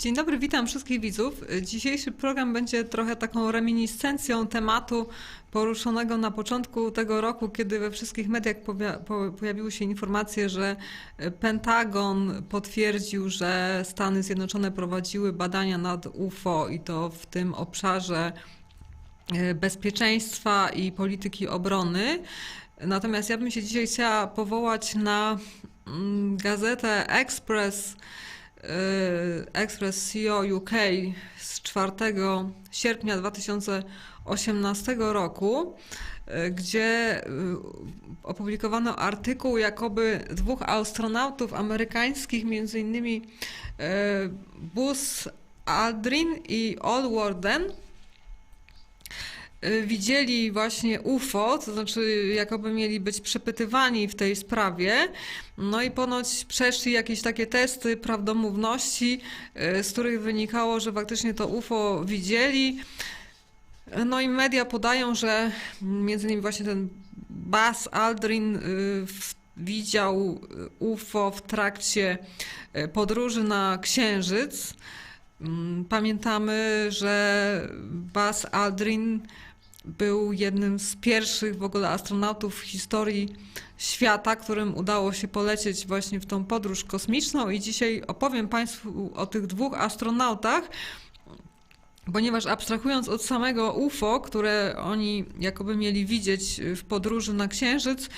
Dzień dobry, witam wszystkich widzów. Dzisiejszy program będzie trochę taką reminiscencją tematu poruszonego na początku tego roku, kiedy we wszystkich mediach pojawiły się informacje, że Pentagon potwierdził, że Stany Zjednoczone prowadziły badania nad UFO i to w tym obszarze e, bezpieczeństwa i polityki obrony. Natomiast ja bym się dzisiaj chciała powołać na mm, gazetę Express Express CEO UK z 4 sierpnia 2018 roku, y, gdzie y, opublikowano artykuł, jakoby dwóch astronautów amerykańskich, między innymi Buzz Aldrin i Ol Warden, Y, widzieli właśnie UFO, to znaczy jakoby mieli być przepytywani w tej sprawie, no i ponoć przeszli jakieś takie testy prawdomówności, y, z których wynikało, że faktycznie to UFO widzieli. No i media podają, że między innymi właśnie ten Buzz Aldrin y, widział UFO w trakcie podróży na Księżyc. Mm, pamiętamy, że Buzz Aldrin był jednym z pierwszych w ogóle astronautów w historii świata, którym udało się polecieć właśnie w tą podróż kosmiczną. I dzisiaj opowiem Państwu o tych dwóch astronautach, ponieważ abstrahując od samego UFO, które oni jakoby mieli widzieć w podróży na Księżyc,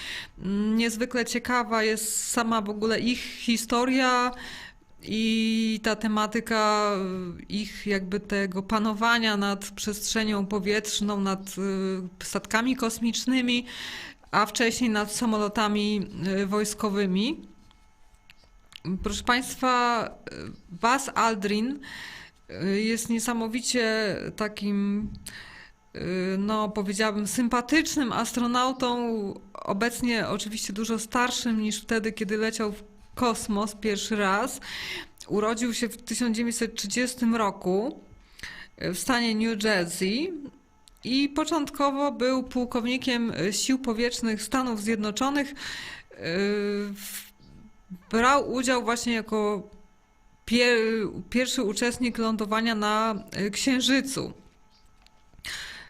niezwykle ciekawa jest sama w ogóle ich historia, i ta tematyka ich jakby tego panowania nad przestrzenią powietrzną, nad y, statkami kosmicznymi, a wcześniej nad samolotami y, wojskowymi. Proszę Państwa, Bas Aldrin y, jest niesamowicie takim, no powiedziałabym, sympatycznym astronautą, obecnie oczywiście dużo starszym niż wtedy, kiedy leciał w kosmos pierwszy raz. Urodził się w 1930 roku w stanie New Jersey i początkowo był pułkownikiem Sił Powietrznych Stanów Zjednoczonych. Brał udział właśnie jako pier pierwszy uczestnik lądowania na Księżycu.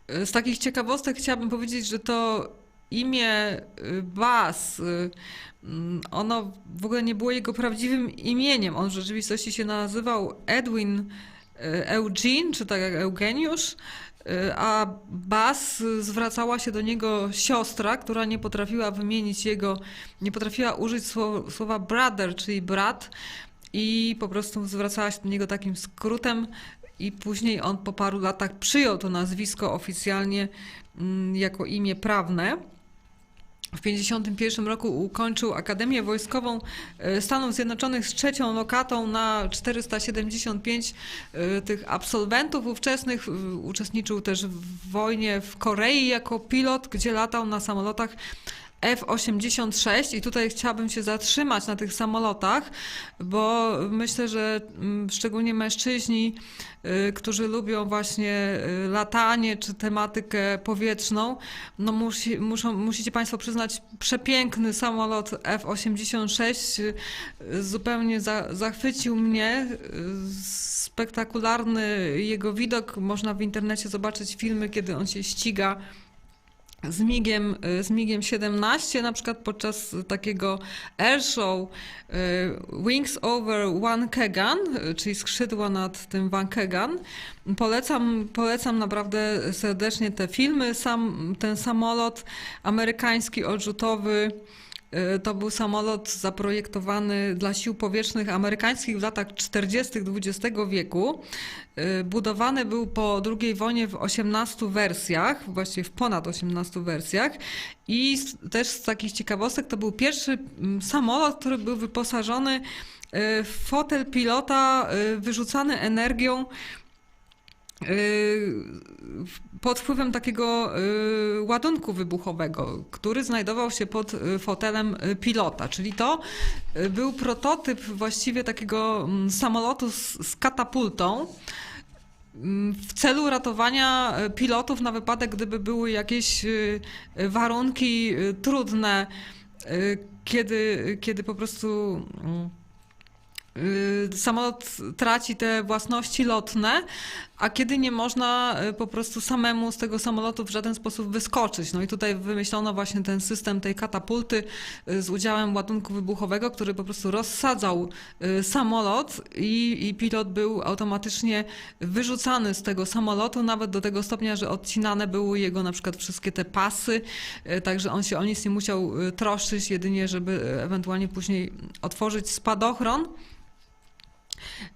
Z takich ciekawostek chciałabym powiedzieć, że to imię Bas Mm, ono w ogóle nie było jego prawdziwym imieniem. On w rzeczywistości się nazywał Edwin e, Eugene, czy tak jak Eugeniusz, a Bas zwracała się do niego siostra, która nie potrafiła wymienić jego, nie potrafiła użyć słowa brother, czyli brat, i po prostu zwracała się do niego takim skrótem. I później on po paru latach przyjął to nazwisko oficjalnie mm, jako imię prawne. W 1951 roku ukończył Akademię Wojskową e, Stanów Zjednoczonych z trzecią lokatą na 475 e, tych absolwentów ówczesnych. Uczestniczył też w wojnie w Korei jako pilot, gdzie latał na samolotach F-86 i tutaj chciałabym się zatrzymać na tych samolotach, bo myślę, że mm, szczególnie mężczyźni, y, którzy lubią właśnie y, latanie czy tematykę powietrzną, no musi, muszą, musicie Państwo przyznać, przepiękny samolot F-86 y, zupełnie za, zachwycił mnie. Spektakularny jego widok. Można w internecie zobaczyć filmy, kiedy on się ściga z MIGiem, z MIGiem 17, na przykład podczas takiego airshow y, Wings over Wankegan, czyli skrzydła nad tym Wankegan. Polecam, polecam naprawdę serdecznie te filmy. Sam ten samolot amerykański odrzutowy Y, to był samolot zaprojektowany dla sił powietrznych amerykańskich w latach 40. XX wieku. Y, budowany był po II wojnie w 18 wersjach, właściwie w ponad 18 wersjach. I też z takich ciekawostek to był pierwszy mm, samolot, który był wyposażony y, w fotel pilota wyrzucany energią pod wpływem takiego y, ładunku wybuchowego, który znajdował się pod y, fotelem y, pilota. Czyli to był prototyp właściwie takiego mm, samolotu z, z katapultą mm, w celu ratowania pilotów na wypadek, gdyby były jakieś warunki trudne, kiedy, kiedy po prostu mm, y, samolot traci te własności lotne, a kiedy nie można y, po prostu samemu z tego samolotu w żaden sposób wyskoczyć. No i tutaj wymyślono właśnie ten system tej katapulty y, z udziałem ładunku wybuchowego, który po prostu rozsadzał y, samolot i, i pilot był automatycznie wyrzucany z tego samolotu, nawet do tego stopnia, że odcinane były jego na przykład wszystkie te pasy, także on się o nic nie musiał troszczyć, jedynie żeby ewentualnie później otworzyć spadochron.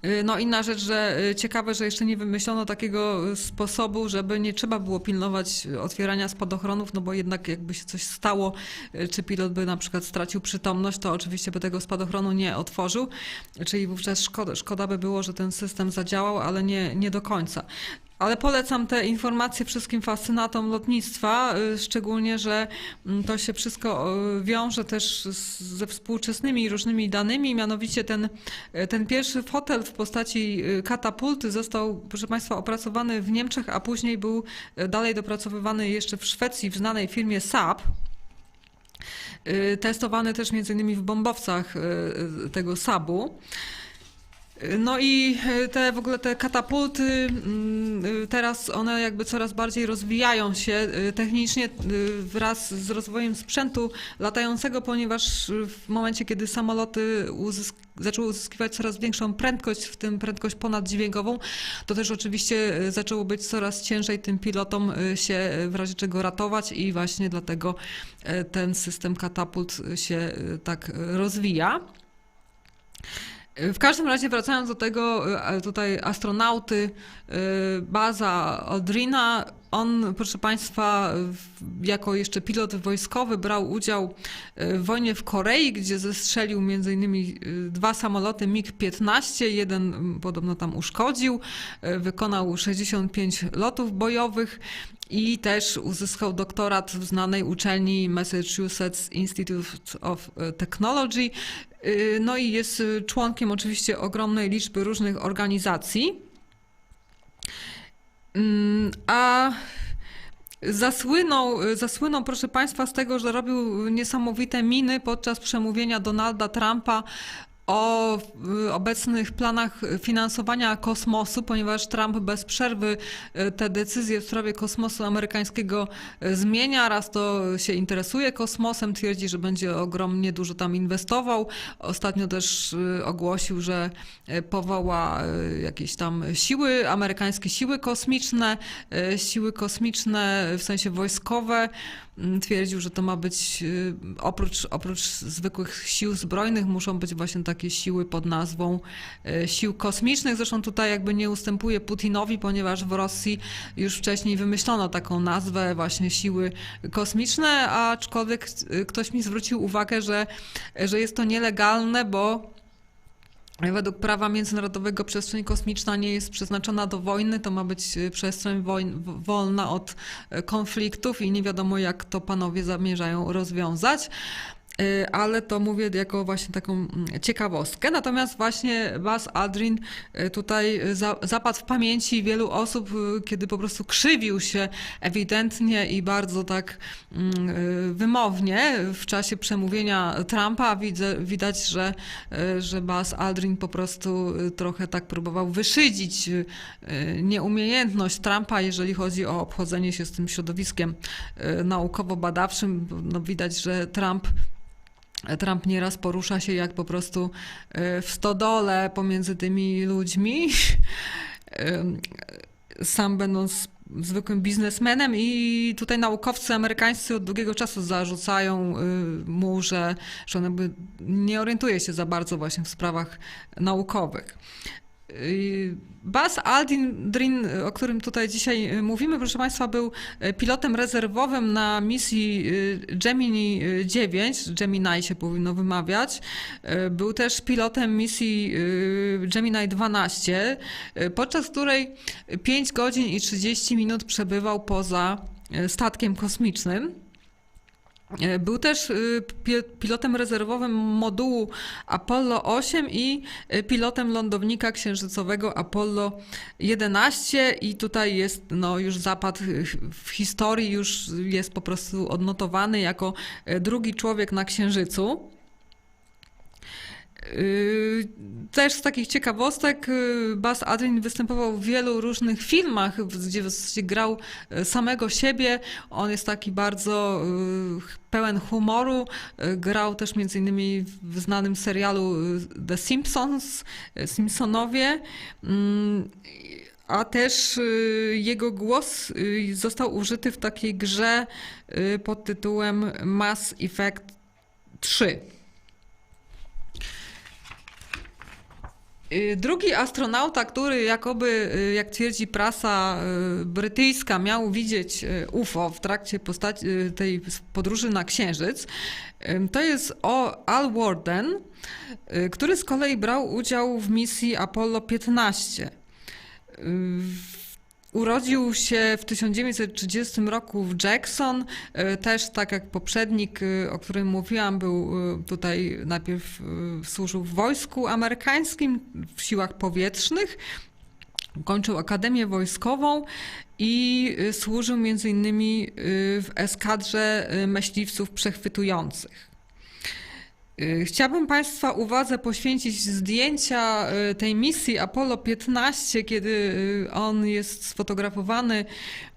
Y, No inna rzecz, że y, ciekawe, że jeszcze nie wymyślono takiego sposobu, żeby nie trzeba było pilnować otwierania spadochronów, no bo jednak jakby się coś stało, y, czy pilot by na przykład stracił przytomność, to oczywiście by tego spadochronu nie otworzył, czyli wówczas szkoda, szkoda by było, że ten system zadziałał, ale nie, nie do końca. Ale polecam te informacje wszystkim fascynatom lotnictwa, y, szczególnie, że mm, to się wszystko y, wiąże też ze współczesnymi różnymi danymi. Mianowicie ten, y, ten pierwszy fotel w postaci katapulty został, proszę Państwa, opracowany w Niemczech, a później był dalej dopracowywany jeszcze w Szwecji w znanej firmie. Y, Testowany też między innymi w bombowcach tego Saabu. No i y, te w ogóle te katapulty, mm, y, teraz one jakby coraz bardziej rozwijają się y, technicznie wraz z rozwojem sprzętu latającego, ponieważ w momencie, kiedy samoloty zaczęły uzyskiwać coraz większą prędkość, w tym prędkość ponaddźwiękową, to też oczywiście zaczęło być coraz ciężej tym pilotom się w razie czego ratować i właśnie dlatego ten system katapult się tak rozwija. W każdym razie wracając do tego, e, tutaj astronauty, e, baza Aldrina, on, proszę Państwa, jako jeszcze pilot wojskowy brał udział e, w wojnie w Korei, gdzie zestrzelił e, dwa samoloty MiG-15, jeden podobno tam uszkodził, e, wykonał 65 lotów bojowych i też uzyskał doktorat w znanej uczelni Massachusetts Institute of e, Technology. Y, No i jest y, członkiem oczywiście ogromnej liczby różnych organizacji. Mm, A zasłynął, y, zasłynął, proszę Państwa, z tego, że robił niesamowite miny podczas przemówienia Donalda Trumpa o y, obecnych planach finansowania kosmosu, ponieważ Trump bez przerwy y, te decyzje w sprawie kosmosu amerykańskiego y, zmienia. Raz to się interesuje kosmosem, twierdzi, że będzie ogromnie dużo tam inwestował. Ostatnio też ogłosił, że powoła jakieś tam siły, amerykańskie siły kosmiczne, siły kosmiczne w sensie wojskowe. Mm, Twierdził, że to ma być y, oprócz, oprócz zwykłych sił zbrojnych, muszą być właśnie takie siły pod nazwą y, sił kosmicznych. Zresztą tutaj jakby nie ustępuje Putinowi, ponieważ w Rosji już wcześniej wymyślono taką nazwę właśnie siły kosmiczne, aczkolwiek y, ktoś mi zwrócił uwagę, że, że jest to nielegalne, bo Według prawa międzynarodowego przestrzeń kosmiczna nie jest przeznaczona do wojny, to ma być y, przestrzeń wojn, wolna od y, konfliktów i nie wiadomo jak to panowie zamierzają rozwiązać. Y, Ale to mówię jako właśnie taką mm, ciekawostkę. Natomiast właśnie Buzz Aldrin y, tutaj za, zapadł w pamięci wielu osób, y, kiedy po prostu krzywił się ewidentnie i bardzo tak mm, wymownie w czasie przemówienia Trumpa. Widzę, widać, że, że Buzz Aldrin po prostu trochę tak próbował wyszydzić nieumiejętność Trumpa, jeżeli chodzi o obchodzenie się z tym środowiskiem naukowo-badawczym. No widać, że Trump Trump nieraz porusza się jak po prostu y, w stodole pomiędzy tymi ludźmi. Sam będąc zwykłym biznesmenem i tutaj naukowcy amerykańscy od długiego czasu zarzucają y, mu, że, że on nie orientuje się za bardzo właśnie w sprawach naukowych. Y, Buzz Aldrin, o którym tutaj dzisiaj mówimy, proszę Państwa, był pilotem rezerwowym na misji y, Gemini 9, Gemini się powinno wymawiać. Y, Był też pilotem misji y, Gemini 12, y, podczas której 5 godzin i 30 minut przebywał poza y, statkiem kosmicznym. E, Był też y, pi- pilotem rezerwowym modułu Apollo 8 i y, pilotem lądownika księżycowego Apollo 11 i tutaj jest no, już zapad y, w historii, już jest po prostu odnotowany jako drugi człowiek na Księżycu. Yy, też z takich ciekawostek, y, Buzz Aldrin występował w wielu różnych filmach, gdzie grał y, samego siebie. On jest taki bardzo y, pełen humoru. Y, Grał też między innymi w znanym serialu The Simpsons, y, Simpsonowie. Mm, A też jego głos został użyty w takiej grze pod tytułem Mass Effect 3. Drugi astronauta, który jakoby, y, jak twierdzi prasa y, brytyjska, miał widzieć y, UFO w trakcie y, tej podróży na Księżyc, y, to jest Al Warden, y, który z kolei brał udział w misji Apollo 15. Urodził się w 1930 roku w Jackson. y, Też tak jak poprzednik, y, o którym mówiłam, był y, tutaj najpierw służył w wojsku amerykańskim, w siłach powietrznych. Kończył Akademię Wojskową i służył między innymi w eskadrze myśliwców przechwytujących. Y, Chciałabym Państwa uwadze poświęcić zdjęcia y, tej misji Apollo 15, kiedy y, on jest sfotografowany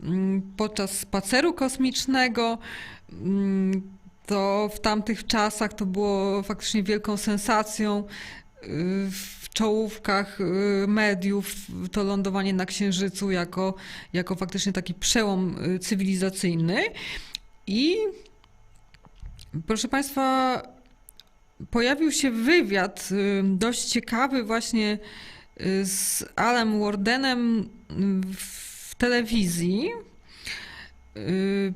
mm, podczas spaceru kosmicznego. Mm, To w tamtych czasach to było faktycznie wielką sensacją w czołówkach mediów to lądowanie na Księżycu jako, jako faktycznie taki przełom cywilizacyjny. I proszę Państwa, pojawił się wywiad dość ciekawy właśnie y, z Alem Wardenem w telewizji, y,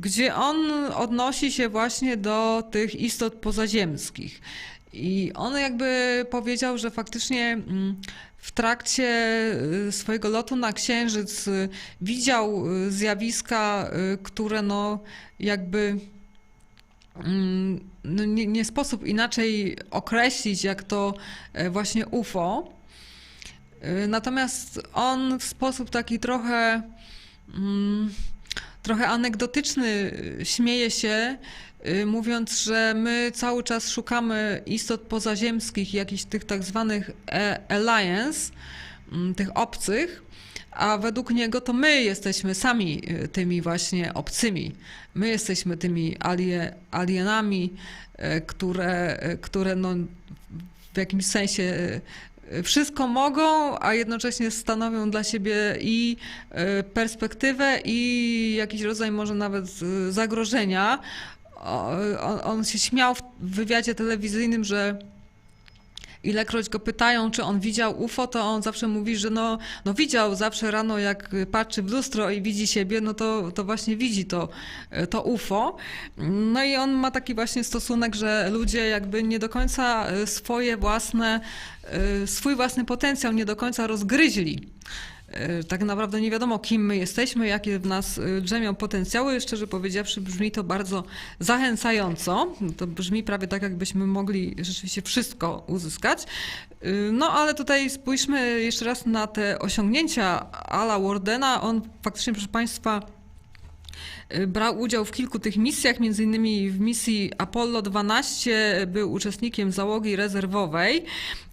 gdzie on odnosi się właśnie do tych istot pozaziemskich. I on jakby powiedział, że faktycznie w trakcie y, swojego lotu na Księżyc widział zjawiska, które no jakby no nie, nie sposób inaczej określić, jak to e, właśnie UFO. E, Natomiast on w sposób taki trochę, mm, trochę anegdotyczny e, śmieje się, mówiąc, że my cały czas szukamy istot pozaziemskich, jakichś tych tak zwanych alliance, mm, tych obcych, a według niego to my jesteśmy sami y, tymi właśnie obcymi. My jesteśmy tymi alie, alienami, y, które, y, które no w jakimś sensie wszystko mogą, a jednocześnie stanowią dla siebie i perspektywę, i jakiś rodzaj może nawet zagrożenia. On, on się śmiał w wywiadzie telewizyjnym, że ilekroć go pytają, czy on widział UFO, to on zawsze mówi, że no, no widział zawsze rano, jak patrzy w lustro i widzi siebie, no to, to właśnie widzi to, to UFO. No i on ma taki właśnie stosunek, że ludzie jakby nie do końca swoje własne, swój własny potencjał nie do końca rozgryźli. E, Tak naprawdę nie wiadomo, kim my jesteśmy, jakie w nas e, drzemią potencjały. Szczerze powiedziawszy, brzmi to bardzo zachęcająco. To brzmi prawie tak, jakbyśmy mogli rzeczywiście wszystko uzyskać. E, No ale tutaj spójrzmy jeszcze raz na te osiągnięcia Ala Wardena. On faktycznie, proszę Państwa, y, brał udział w kilku tych misjach, innymi w misji Apollo 12 był uczestnikiem załogi rezerwowej.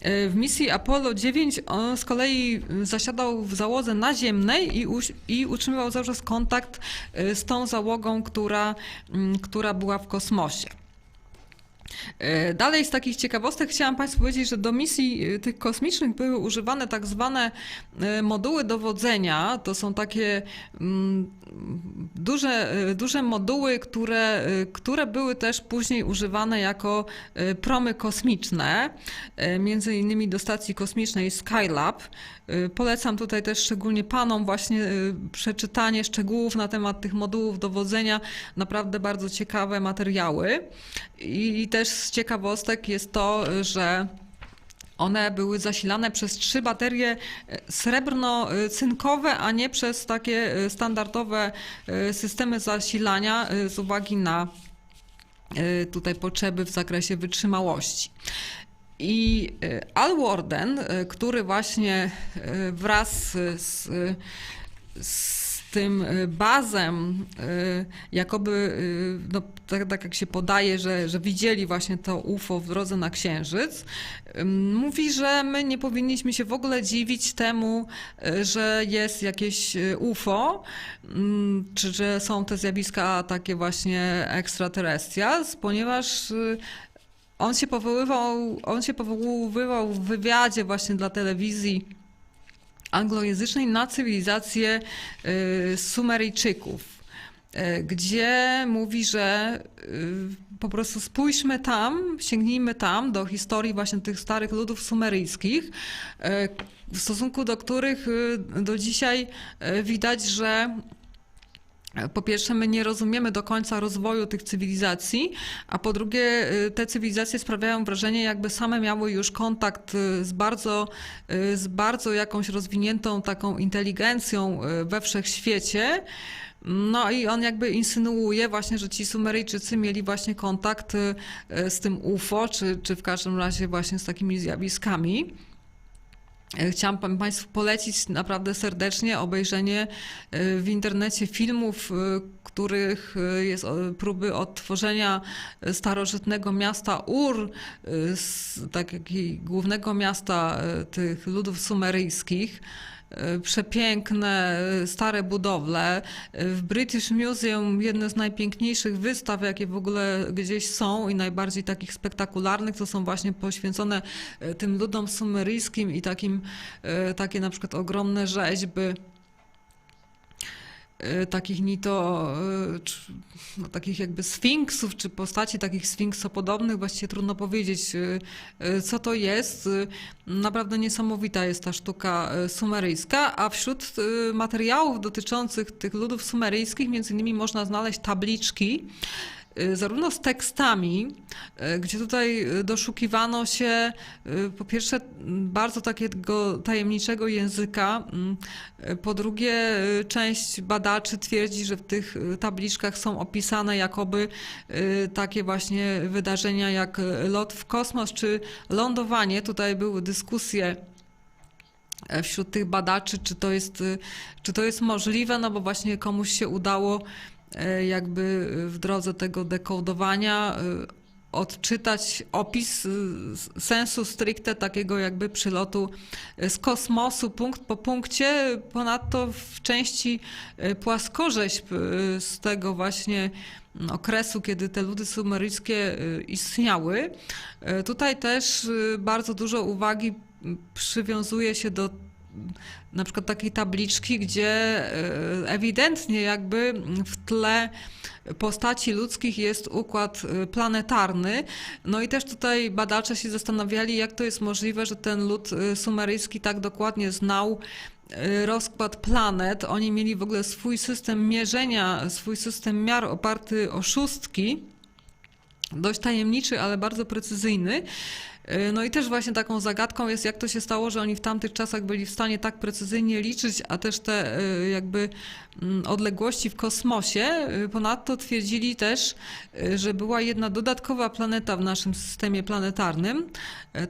Y, W misji Apollo 9 on z kolei zasiadał w załodze naziemnej i, i utrzymywał cały czas kontakt y, z tą załogą, która, która była w kosmosie. E, Dalej z takich ciekawostek chciałam Państwu powiedzieć, że do misji e, tych kosmicznych były używane tak zwane e, moduły dowodzenia. To są takie mm, duże, duże moduły, które, które były też później używane jako promy kosmiczne, między innymi do stacji kosmicznej Skylab. Polecam tutaj też szczególnie panom właśnie przeczytanie szczegółów na temat tych modułów dowodzenia. Naprawdę bardzo ciekawe materiały. I też z ciekawostek jest to, że one były zasilane przez trzy baterie e, srebrno-cynkowe, a nie przez takie e, standardowe e, systemy zasilania z uwagi na tutaj potrzeby w zakresie wytrzymałości. I Al Warden, który właśnie wraz z, z tym y, bazem, y, jakoby, y, no, tak, tak jak się podaje, że, że widzieli właśnie to UFO w drodze na Księżyc, mówi, że my nie powinniśmy się w ogóle dziwić temu, że jest jakieś UFO, ym, czy że są te zjawiska takie właśnie extraterrestrials, ponieważ on się powoływał, on się powoływał w wywiadzie właśnie dla telewizji anglojęzycznej na cywilizację y, Sumeryjczyków, y, gdzie mówi, że y, po prostu spójrzmy tam, sięgnijmy tam do historii właśnie tych starych ludów sumeryjskich, w stosunku do których do dzisiaj widać, że po pierwsze, my nie rozumiemy do końca rozwoju tych cywilizacji, a po drugie, y, te cywilizacje sprawiają wrażenie, jakby same miały już kontakt y, z bardzo, y, z bardzo jakąś rozwiniętą taką inteligencją we wszechświecie. No i on jakby insynuuje właśnie, że ci Sumeryjczycy mieli właśnie kontakt z tym UFO, czy, czy w każdym razie właśnie z takimi zjawiskami. E, Chciałam Państwu polecić naprawdę serdecznie obejrzenie e, w internecie filmów, e, których jest próby odtworzenia starożytnego miasta Ur, e, z takiego głównego miasta tych ludów sumeryjskich. E, Przepiękne, e, stare budowle. E, W British Museum jedne z najpiękniejszych wystaw, jakie w ogóle gdzieś są i najbardziej takich spektakularnych, to są właśnie poświęcone tym ludom sumeryjskim i takim, takie na przykład ogromne rzeźby takich ni to, e, no, takich jakby sfinksów, czy postaci takich sfinksopodobnych, właściwie trudno powiedzieć, e, e, co to jest. E, Naprawdę niesamowita jest ta sztuka e, sumeryjska, a wśród e, materiałów dotyczących tych ludów sumeryjskich między innymi można znaleźć tabliczki, e, zarówno z tekstami, e, gdzie tutaj e, doszukiwano się po pierwsze bardzo takiego tajemniczego języka, po drugie część badaczy twierdzi, że w tych tabliczkach są opisane jakoby takie właśnie wydarzenia jak lot w kosmos czy lądowanie. Tutaj były dyskusje e, wśród tych badaczy, czy to jest, y, czy to jest możliwe, no bo właśnie komuś się udało jakby w drodze tego dekodowania y, odczytać opis sensu stricte takiego jakby przylotu z kosmosu punkt po punkcie, ponadto w części płaskorzeźb z tego właśnie mm, okresu, kiedy te ludy sumeryjskie istniały. Tutaj też bardzo dużo uwagi przywiązuje się do na przykład takiej tabliczki, gdzie e, ewidentnie jakby w tle postaci ludzkich jest układ e, planetarny. No i też tutaj badacze się zastanawiali, jak to jest możliwe, że ten lud e, sumeryjski tak dokładnie znał rozkład planet. Oni mieli w ogóle swój system mierzenia, swój system miar oparty o szóstki dość tajemniczy, ale bardzo precyzyjny. Yy, No i też właśnie taką zagadką jest, jak to się stało, że oni w tamtych czasach byli w stanie tak precyzyjnie liczyć, a też te yy, jakby mm, odległości w kosmosie. Yy, Ponadto twierdzili też, że była jedna dodatkowa planeta w naszym systemie planetarnym.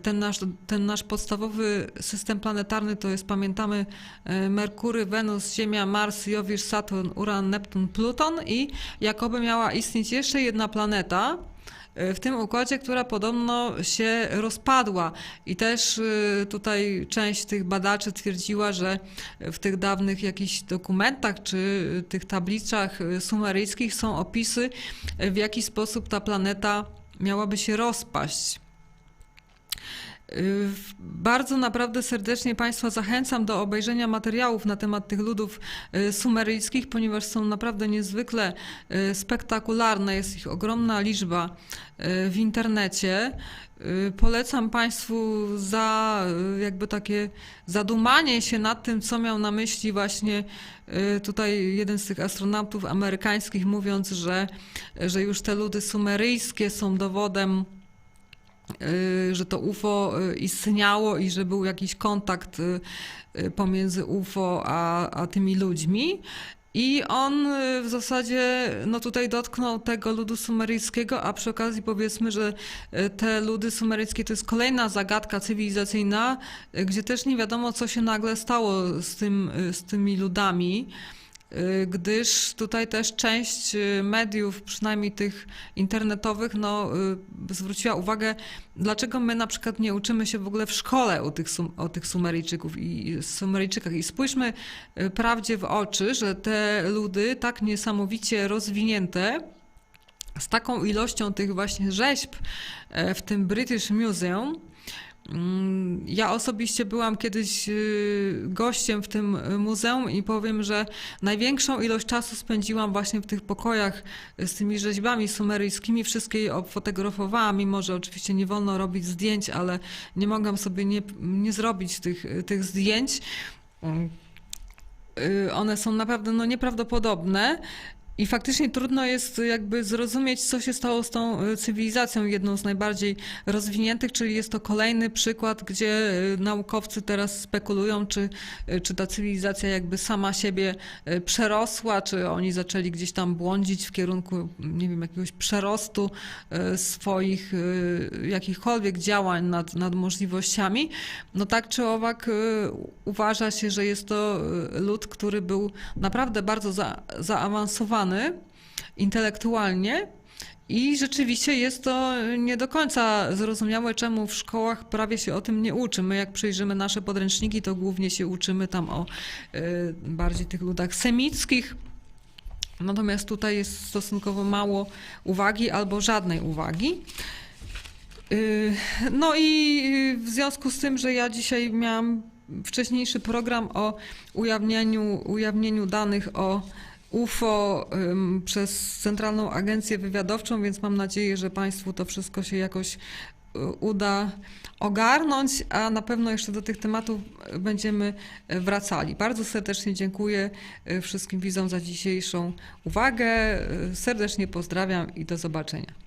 Ten nasz, ten nasz podstawowy system planetarny to jest, pamiętamy, Merkury, Wenus, Ziemia, Mars, Jowisz, Saturn, Uran, Neptun, Pluton i jakoby miała istnieć jeszcze jedna planeta, w tym układzie, która podobno się rozpadła. I też y, tutaj część tych badaczy twierdziła, że w tych dawnych jakichś dokumentach czy tych tablicach sumeryjskich są opisy, w jaki sposób ta planeta miałaby się rozpaść. Y, Bardzo naprawdę serdecznie Państwa zachęcam do obejrzenia materiałów na temat tych ludów y, sumeryjskich, ponieważ są naprawdę niezwykle y, spektakularne. Jest ich ogromna liczba w internecie. Polecam Państwu za jakby takie zadumanie się nad tym, co miał na myśli właśnie tutaj jeden z tych astronautów amerykańskich, mówiąc, że, że już te ludy sumeryjskie są dowodem że to UFO y, istniało i że był jakiś kontakt y, y, pomiędzy UFO a, a tymi ludźmi. I on y, w zasadzie no tutaj dotknął tego ludu sumeryjskiego, a przy okazji powiedzmy, że y, te ludy sumeryjskie to jest kolejna zagadka cywilizacyjna, y, gdzie też nie wiadomo, co się nagle stało z, tym, y, z tymi ludami. Y, gdyż tutaj też część y, mediów, przynajmniej tych internetowych, no, y, zwróciła uwagę, dlaczego my na przykład nie uczymy się w ogóle w szkole o tych, Sum- o tych Sumeryjczyków i Sumeryjczykach. I spójrzmy prawdzie w oczy, że te ludy tak niesamowicie rozwinięte, z taką ilością tych właśnie rzeźb w tym British Museum. Mm, Ja osobiście byłam kiedyś y, gościem w tym y, muzeum i powiem, że największą ilość czasu spędziłam właśnie w tych pokojach z tymi rzeźbami sumeryjskimi. Wszystkie je obfotografowałam, mimo że oczywiście nie wolno robić zdjęć, ale nie mogłam sobie nie, nie zrobić tych, tych zdjęć. Y, One są naprawdę no, nieprawdopodobne. I faktycznie trudno jest jakby zrozumieć, co się stało z tą y, cywilizacją, jedną z najbardziej rozwiniętych, czyli jest to kolejny przykład, gdzie y, naukowcy teraz spekulują, czy, y, czy ta cywilizacja jakby sama siebie przerosła, czy oni zaczęli gdzieś tam błądzić w kierunku, nie wiem, jakiegoś przerostu swoich jakichkolwiek działań nad, nad możliwościami. No tak czy owak uważa się, że jest to lud, który był naprawdę bardzo za, zaawansowany intelektualnie. I rzeczywiście jest to nie do końca zrozumiałe, czemu w szkołach prawie się o tym nie uczy. My, jak przyjrzymy nasze podręczniki, to głównie się uczymy tam o y, bardziej tych ludach semickich. Natomiast tutaj jest stosunkowo mało uwagi albo żadnej uwagi. Y, No i w związku z tym, że ja dzisiaj miałam wcześniejszy program o ujawnieniu, ujawnieniu danych o UFO przez Centralną Agencję Wywiadowczą, więc mam nadzieję, że Państwu to wszystko się jakoś y, uda ogarnąć, a na pewno jeszcze do tych tematów będziemy wracali. Bardzo serdecznie dziękuję y, wszystkim widzom za dzisiejszą uwagę. Y, Serdecznie pozdrawiam i do zobaczenia.